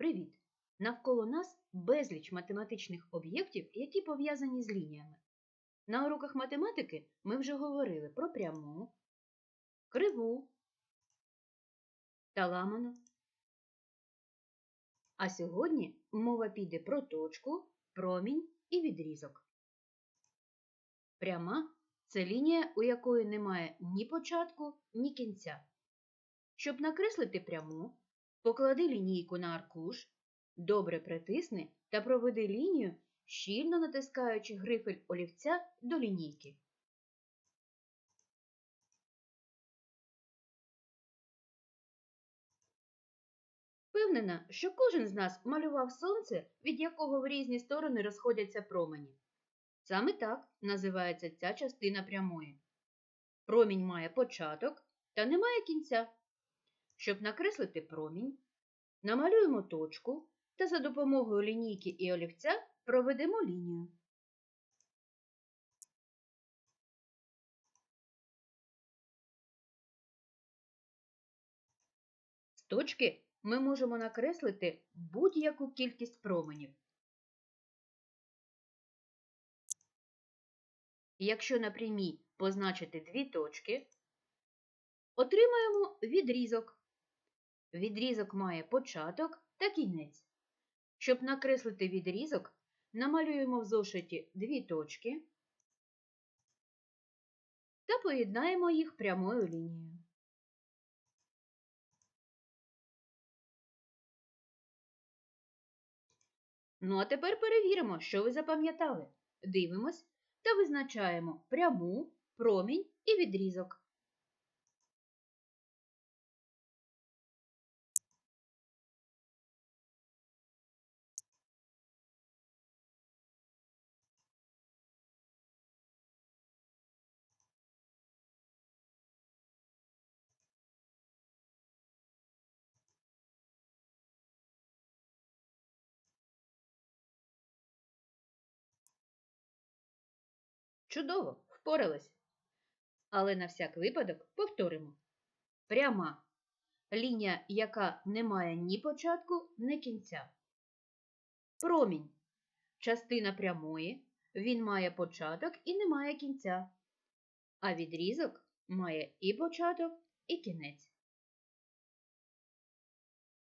Привіт! Навколо нас безліч математичних об'єктів, які пов'язані з лініями. На уроках математики ми вже говорили про пряму, криву та ламану. А сьогодні мова піде про точку, промінь і відрізок. Пряма це лінія, у якої немає ні початку, ні кінця. Щоб накреслити пряму, поклади лінійку на аркуш, добре притисни та проведи лінію, щільно натискаючи грифель олівця до лінійки. Впевнена, що кожен з нас малював сонце, від якого в різні сторони розходяться промені. Саме так називається ця частина прямої. Промінь має початок та не має кінця. Щоб накреслити промінь, намалюємо точку та за допомогою лінійки і олівця проведемо лінію. З точки ми можемо накреслити будь-яку кількість променів. Якщо на прямій позначити дві точки, отримаємо відрізок. Відрізок має початок та кінець. Щоб накреслити відрізок, намалюємо в зошиті дві точки та поєднаємо їх прямою лінією. Ну а тепер перевіримо, що ви запам'ятали. Дивимось та визначаємо пряму, промінь і відрізок. Чудово, впорались. Але на всяк випадок повторимо. Пряма лінія, яка не має ні початку, ні кінця. Промінь частина прямої, він має початок і не має кінця. А відрізок має і початок, і кінець.